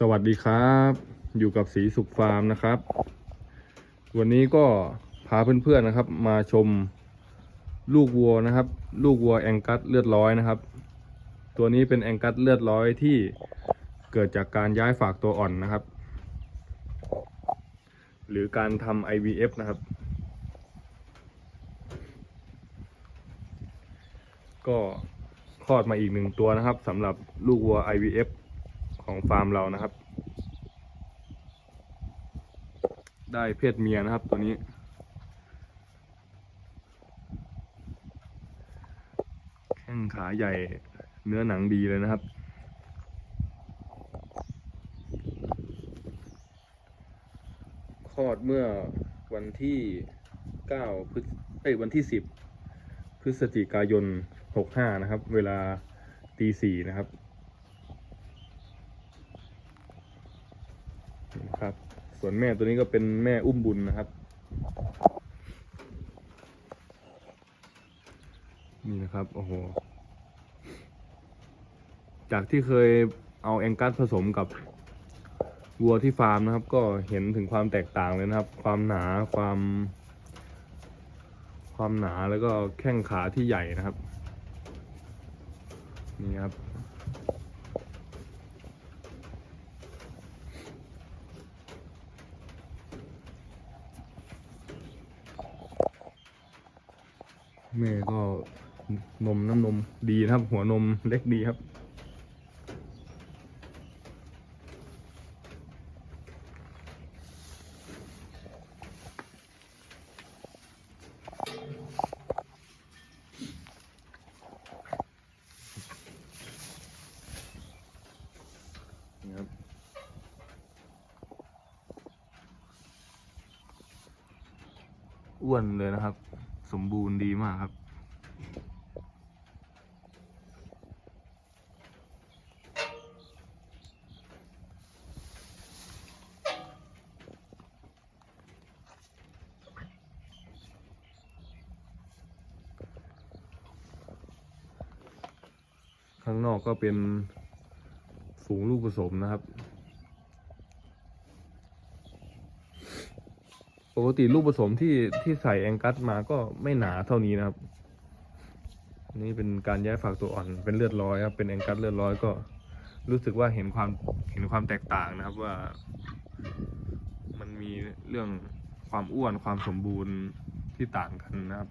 สวัสดีครับ อยู่กับสีสุขฟาร์มนะครับ วันนี้ก็พาเพื่อนๆนะครับ มาชมลูกวัวนะครับ ลูกวัวแองกัสเลือดร้อยนะครับ ตัวนี้เป็นแองกัสเลือดร้อยที่เกิดจากการย้ายฝากตัวอ่อนนะครับ หรือการทำ IVF นะครับ ก็คลอดมาอีกหนึ่งตัวนะครับสำหรับลูกวัว IVF ของฟาร์มเรานะครับ ได้เพศเมียนะครับตัวนี้ แข้งขาใหญ่เนื้อหนังดีเลยนะครับ คลอดเมื่อวันที่9พฤศเอ้ยวันที่ 10 พฤศจิกายน 65 นะครับ เวลาตีสี่นะครับ ครับ ส่วนแม่ตัวนี้ก็เป็นแม่อุ้มบุญนะครับ นี่นะครับโอ้โหจากที่เคยเอาแองกัสผสมกับวัวที่ฟาร์มนะครับ ก็เห็นถึงความแตกต่างเลยนะครับ ความหนาความ ความหนาแล้วก็แข้งขาที่ใหญ่นะครับ นี่ครับ แม่ก็นมน้ำนมดีนะครับ หัวนมเล็กดีครับ อ้วนเลยนะครับ สมบูรณ์ดีมากครับ ข้างนอกก็เป็นฝูงลูกผสมนะครับ ปกติลูกผสมที่ที่ใส่แองกัสมาก็ไม่หนาเท่านี้นะครับ นี่เป็นการย้ายฝากตัวอ่อนเป็นเลือดร้อยครับเป็นแองกัสเลือดร้อยก็ รู้สึกว่าเห็นความเห็นความแตกต่างนะครับว่า มันมีเรื่องความอ้วนความสมบูรณ์ที่ต่างกันนะครับ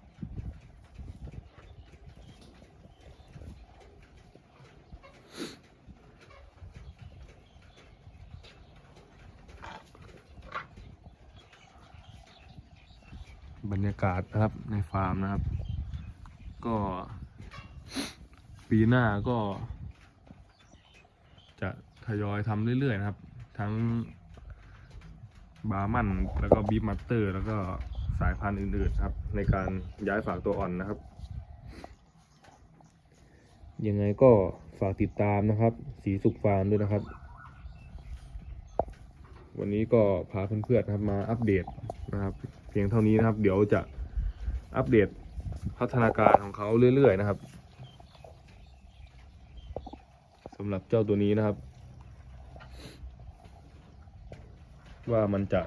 บรรยากาศนะครับในฟาร์มนะครับ ก็ปีหน้าก็ จะทยอยทำเรื่อยๆนะครับ ทั้งบาร์มันแล้วก็บีมัตเตอร์ แล้วก็สายพันธุ์อื่นๆครับ ในการย้ายฝากตัวอ่อนนะครับ ยังไงก็ฝากติดตามนะครับ สีสุขฟาร์มด้วยนะครับ วันนี้ก็พาเพื่อนๆครับมาอัปเดต นะครับ เพียงเท่านี้นะครับ เดี๋ยวจะอัปเดตพัฒนาการของเขาเรื่อยๆนะครับสำหรับเจ้าตัวนี้นะครับ ว่ามันจะ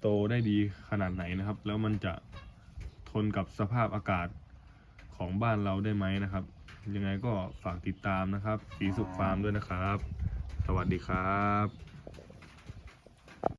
โตได้ดีขนาดไหนนะครับ แล้วมันจะทนกับสภาพอากาศของบ้านเราได้ไหมนะครับ ยังไงก็ฝากติดตามนะครับ สีสุขฟาร์มด้วยนะครับ สวัสดีครับ